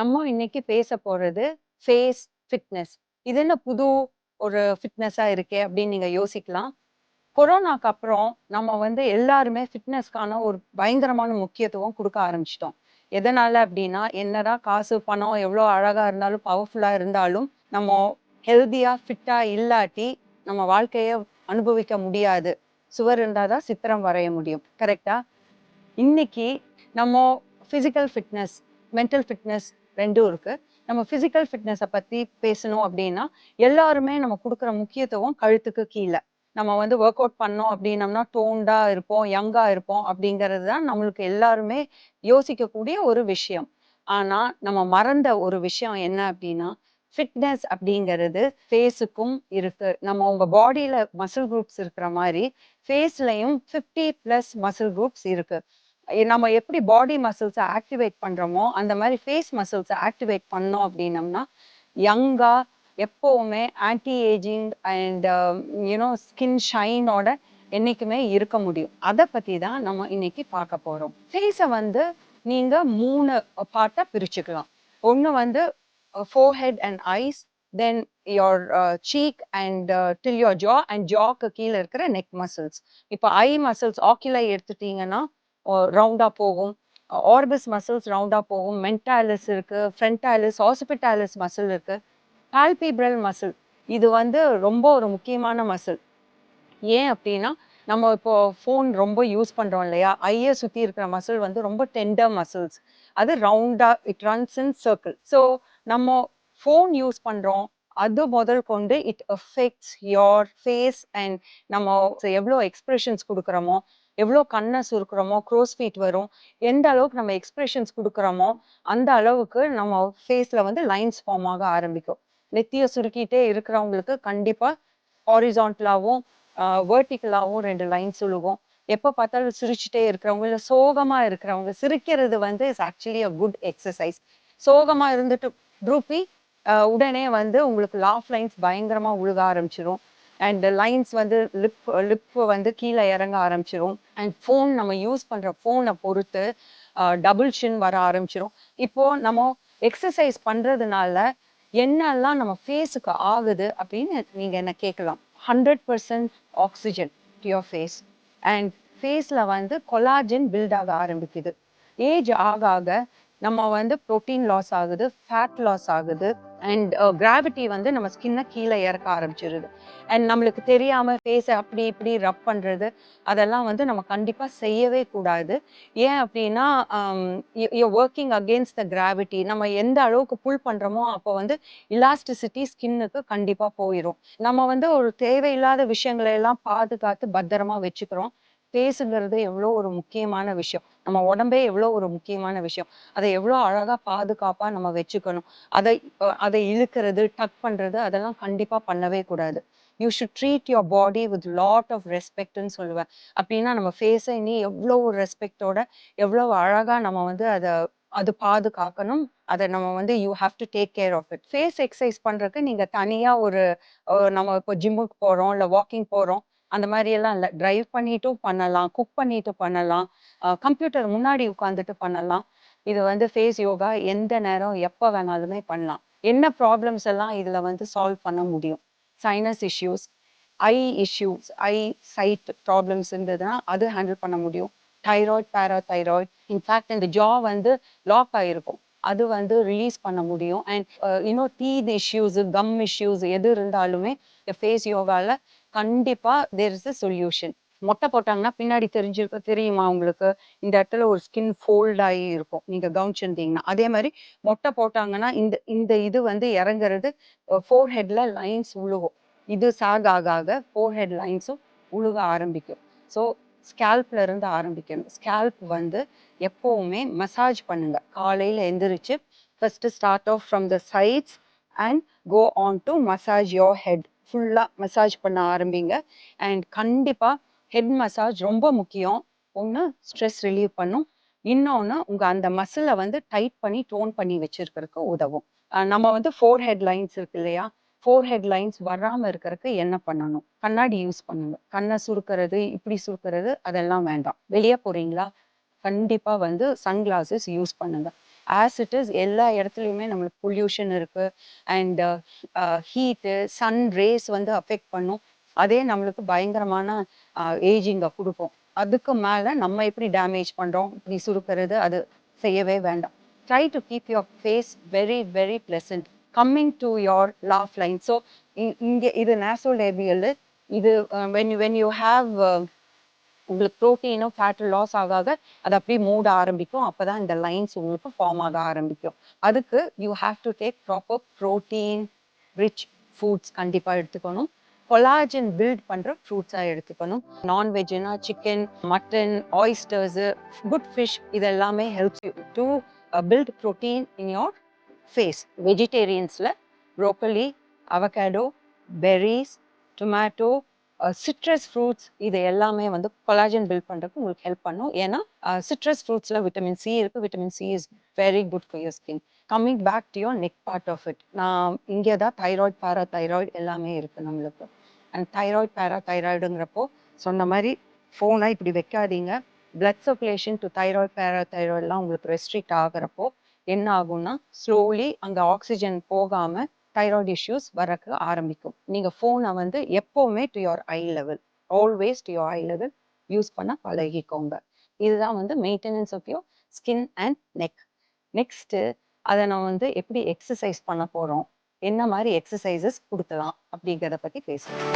நம்ம இன்னைக்கு பேச போறது ஃபேஸ் ஃபிட்னஸ் இது என்ன புது ஒரு ஃபிட்னஸா இருக்கே அப்படின்னு நீங்க யோசிக்கலாம். கொரோனாக்கு அப்புறம் நம்ம வந்து எல்லாருமே ஃபிட்னஸ்க்கான ஒரு பயங்கரமான முக்கியத்துவம் கொடுக்க ஆரம்பிச்சிட்டோம். எதனால அப்படின்னா என்னதான் காசு பணம் எவ்வளோ அழகா இருந்தாலும் பவர்ஃபுல்லா இருந்தாலும் நம்ம ஹெல்த்தியா ஃபிட்டா இல்லாட்டி நம்ம வாழ்க்கையை அனுபவிக்க முடியாது. சுவர் இருந்தாதான் சித்திரம் வரைய முடியும். கரெக்டா இன்னைக்கு நம்ம ஃபிசிக்கல் ஃபிட்னஸ் மென்டல் ஃபிட்னஸ் ரெண்டும் இருக்கு. நம்ம ஃபிசிக்கல் ஃபிட்னஸை பத்தி பேசணும் அப்படின்னா எல்லாருமே நம்ம கொடுக்குற முக்கியத்துவம் கழுத்துக்கு கீழே. நம்ம வந்து ஒர்க் அவுட் பண்ணோம் அப்படின்னம்னா டோண்டா இருப்போம் யங்கா இருப்போம் அப்படிங்கிறது தான் நம்மளுக்கு எல்லாருமே யோசிக்கக்கூடிய ஒரு விஷயம். ஆனா நம்ம மறந்த ஒரு விஷயம் என்ன அப்படின்னா ஃபிட்னஸ் அப்படிங்கிறது ஃபேஸுக்கும் இருக்கு. நம்ம உங்க பாடியில மசில் குரூப்ஸ் இருக்கிற மாதிரி ஃபேஸ்லயும் ஃபிஃப்டி பிளஸ் மசில் குரூப்ஸ் இருக்கு. நம்ம எப்படி பாடி மசில்ஸை ஆக்டிவேட் பண்றோமோ அந்த மாதிரி ஃபேஸ் மசில்ஸை ஆக்டிவேட் பண்ணோம் அப்படின்னம்னா யங்கா எப்பவுமே anti ageing and you know skin ஷைனோட என்னைக்குமே இருக்க முடியும். அதை பத்தி தான் நம்ம இன்னைக்கு பார்க்க போறோம். ஃபேஸை வந்து நீங்க மூணு பார்ட்டா பிரிச்சுக்கலாம். ஒன்று வந்து forehead and eyes then your cheek and till your jaw and jack கீழே இருக்கிற நெக் மசில்ஸ் இப்போ ஐ மசில்ஸ் ஆக்கிலை எடுத்துட்டீங்கன்னா ரவுண்டாக போகும். ஆர்பிஸ் மசில்ஸ் ரவுண்டாக போகும். மென்டாலிஸ் இருக்குது ஃப்ரண்டாலிஸ் ஆசிபிட்டாலிஸ் மசில் இருக்குது பால்பிப்ரல் மசில் இது வந்து ரொம்ப ஒரு முக்கியமான மசில் ஏன் அப்படின்னா நம்ம இப்போ ஃபோன் ரொம்ப யூஸ் பண்ணுறோம் இல்லையா? ஐயை சுற்றி இருக்கிற மசில் வந்து ரொம்ப டெண்டர் மசில்ஸ் அது ரவுண்டாக it runs in circle so நம்ம ஃபோன் யூஸ் பண்ணுறோம் அது முதல் கொண்டு it affects your face and நம்ம எவ்வளோ எக்ஸ்பிரஷன்ஸ் கொடுக்குறோமோ எவ்வளோ கண்ணை சுருக்கிறோமோ க்ரோஸ் ஃபீட் வரும். எந்த அளவுக்கு நம்ம எக்ஸ்பிரஷன்ஸ் கொடுக்குறோமோ அந்த அளவுக்கு நம்ம ஃபேஸில் வந்து லைன்ஸ் ஃபார்ம் ஆக ஆரம்பிக்கும். நெத்தியை சுருக்கிட்டே இருக்கிறவங்களுக்கு கண்டிப்பாக ஹாரிசான்டலாகவும் வேர்ட்டிக்கலாகவும் ரெண்டு லைன்ஸ் விழுகும் எப்போ பார்த்தாலும் சிரிச்சுட்டே இருக்கிறவங்க இல்லை சோகமாக இருக்கிறவங்க சிரிக்கிறது வந்து is actually a good exercise சோகமாக இருந்துட்டு ட்ரூப்பி உடனே வந்து உங்களுக்கு லாஃப் லைன்ஸ் பயங்கரமாக உழுக ஆரம்பிச்சிடும் அண்ட் லைன்ஸ் வந்து லிப் லிப் வந்து கீழே இறங்க ஆரம்பிச்சிடும் அண்ட் ஃபோன் நம்ம யூஸ் பண்ணுற ஃபோனை பொறுத்து டபுள் ஷின் வர ஆரம்பிச்சிடும் இப்போது நம்ம எக்ஸசைஸ் பண்ணுறதுனால என்னெல்லாம் நம்ம ஃபேஸுக்கு ஆகுது அப்படின்னு நீங்கள் என்ன கேட்கலாம்? Hundred percent oxygen to your face and ஃபேஸில் வந்து கொலாஜன் பில்ட் ஆக ஆரம்பிக்குது. ஏஜ் ஆக ஆக நம்ம வந்து ப்ரோட்டீன் லாஸ் ஆகுது ஃபேட் லாஸ் ஆகுது அண்ட் கிராவிட்டி uh, வந்து நம்ம ஸ்கின்னை கீழே இறக்க ஆரம்பிச்சிருது. அண்ட் நம்மளுக்கு தெரியாமல் ஃபேஸை அப்படி இப்படி ரப் பண்ணுறது அதெல்லாம் வந்து நம்ம கண்டிப்பாக செய்யவே கூடாது. ஏன் அப்படின்னா ஒர்க்கிங் அகேன்ஸ்ட் த கிராவிட்டி நம்ம எந்த அளவுக்கு புல் பண்ணுறோமோ அப்போ வந்து இலாஸ்டிசிட்டி ஸ்கின்னுக்கு கண்டிப்பாக போயிடும் நம்ம வந்து ஒரு தேவையில்லாத விஷயங்களை எல்லாம் பாதுகாத்து பத்திரமா வச்சுக்கிறோம். பேசுங்கிறது எவ்வளோ ஒரு முக்கியமான விஷயம். நம்ம உடம்பே எவ்வளோ ஒரு முக்கியமான விஷயம். அதை எவ்வளோ அழகா பாதுகாப்பா நம்ம வச்சுக்கணும். அதை அதை இழுக்கிறது டக் பண்றது அதெல்லாம் கண்டிப்பா பண்ணவே கூடாது. You should treat your body with lot of ரெஸ்பெக்ட்னு சொல்லுவேன். அப்படின்னா நம்ம ஃபேஸை இனி எவ்வளோ ஒரு ரெஸ்பெக்டோட எவ்வளோ அழகா நம்ம வந்து அதை அது பாதுகாக்கணும். அதை நம்ம வந்து you have to take care of it face exercise பண்றதுக்கு நீங்க தனியா ஒரு நம்ம இப்போ ஜிம்முக்கு போறோம் இல்லை வாக்கிங் போறோம். அந்த மாதிரி எல்லாம் இல்லை. டிரைவ் பண்ணிட்டும் பண்ணலாம். குக் பண்ணிட்டு பண்ணலாம். கம்ப்யூட்டர் முன்னாடி உட்காந்துட்டு பண்ணலாம். இது வந்து ஃபேஸ் யோகா எந்த நேரம் எப்போ வேணாலுமே பண்ணலாம். என்ன ப்ராப்ளம்ஸ் எல்லாம் இதில் வந்து சால்வ் பண்ண முடியும்? Sinus issues eye issues eye sight problems இருந்ததுன்னா அது ஹேண்டில் பண்ண முடியும். தைராய்ட் பேராதைராய்ட் இன்ஃபேக்ட் இந்த ஜா வந்து லாக் ஆகிருக்கும் அது வந்து ரிலீஸ் பண்ண முடியும். அண்ட் இன்னும் டீத் இஷ்யூஸ் கம் இஷ்யூஸ் எது இருந்தாலுமே ஃபேஸ் யோகாவில் கண்டிப்பா தேர் இஸ் அ சொல்யூஷன் மொட்டை போட்டாங்கன்னா பின்னாடி தெரிஞ்சிருக்க தெரியுமா உங்களுக்கு? இந்த இடத்துல ஒரு ஸ்கின் ஃபோல்ட் ஆகி இருக்கும். நீங்க கவனிச்சிருந்தீங்கன்னா. அதே மாதிரி மொட்டை போட்டாங்கன்னா இந்த இந்த இது வந்து இறங்குறது ஃபோர் ஹெட்ல லைன்ஸ் உழுகும். இது சாக் ஆக ஆக ஃபோர் ஹெட் லைன்ஸும் உழுக ஆரம்பிக்கும். ஸோ ஸ்கேல்ப்ல இருந்து ஆரம்பிக்கணும். ஸ்கேல்ப் வந்து எப்பவுமே மசாஜ் பண்ணுங்க. காலையில எந்திரிச்சு first start off from the sides and go on to massage your head ஃபுல்லாக மசாஜ் பண்ண ஆரம்பிங்க. அண்ட் கண்டிப்பாக ஹெட் மசாஜ் ரொம்ப முக்கியம். ஒன்று ஸ்ட்ரெஸ் ரிலீவ் பண்ணும். இன்னொன்று உங்கள் அந்த மசிலை வந்து டைட் பண்ணி டோன் பண்ணி வச்சிருக்கிறதுக்கு உதவும். நம்ம வந்து ஃபோர் ஹெட் லைன்ஸ் இருக்கு இல்லையா? ஃபோர் ஹெட் லைன்ஸ் வராமல் இருக்கிறதுக்கு என்ன பண்ணணும்? கண்ணாடி யூஸ் பண்ணுங்க. கண்ணை சுருக்கிறது இப்படி சுருக்கிறது அதெல்லாம் வேண்டாம். வெளியே போறீங்களா? கண்டிப்பாக வந்து சன்கிளாஸஸ் யூஸ் பண்ணுங்கள் ஆஸ் இட் இஸ் எல்லா இடத்துலையுமே நம்மளுக்கு பொல்யூஷன் இருக்கு அண்ட் ஹீட்டு சன் ரேஸ் வந்து அஃபெக்ட் பண்ணும். அதே நம்மளுக்கு பயங்கரமான uh, ஏஜிங்கை கொடுக்கும். அதுக்கு மேலே நம்ம எப்படி டேமேஜ் பண்ணுறோம் இப்படி சுருக்கிறது அது செய்யவே வேண்டாம். Try to keep your face very very pleasant coming to your laugh line so இங்கே இது நேசோலேபியல் இது வென் வென் யூ ஹாவ் உங்களுக்கு ப்ரோட்டீனும் ஃபேட்டும் லாஸ் ஆகாத அது அப்படியே மூட ஆரம்பிக்கும். அப்போ தான் இந்த லைன்ஸ் உங்களுக்கு ஃபார்ம் ஆக ஆரம்பிக்கும். அதுக்கு you have to take proper protein rich foods கண்டிப்பாக எடுத்துக்கணும். கொலாஜன் பில்ட் பண்ணுற ஃப்ரூட்ஸாக எடுத்துக்கணும். நான்வெஜ்னா chicken mutton oysters good fish இது எல்லாமே help you to build protein in your face வெஜிடேரியன்ஸில் broccoli avocado berries tomato citrus fruits இது எல்லாமே வந்து கொலாஜன் பில்ட் பண்ணுறதுக்கு உங்களுக்கு ஹெல்ப் பண்ணும். ஏன்னா சிட்ரஸ் ஃப்ரூட்ஸில் விட்டமின் சி இருக்குது vitamin C is very good for your skin coming back to your neck part of it நான் இங்கே தான் தைராய்டு பேரா தைராய்டு எல்லாமே இருக்குது நம்மளுக்கு. அண்ட் தைராய்டு பேரா தைராய்டுங்கிறப்போ சொன்ன மாதிரி ஃபோனை இப்படி வைக்காதீங்க. பிளட் சர்க்குலேஷன் டு தைராய்டு பேரா தைராய்டுலாம் உங்களுக்கு ரெஸ்ட்ரிக்ட் ஆகிறப்போ என்ன ஆகும்னா ஸ்லோலி அங்கே ஆக்சிஜன் போகாமல் தைராய்டு இஷ்யூஸ் வரக்கு ஆரம்பிக்கும். நீங்கள் ஃபோனை வந்து எப்போவுமே to your eye level always to your eye level use பண்ண பழகிக்கோங்க. இதுதான் வந்து maintenance of your skin and neck next அதை நான் வந்து எப்படி எக்ஸசைஸ் பண்ண போகிறோம் என்ன மாதிரி எக்ஸசைசஸ் கொடுக்கலாம்? அப்படிங்கிறத பற்றி பேசுகிறேன்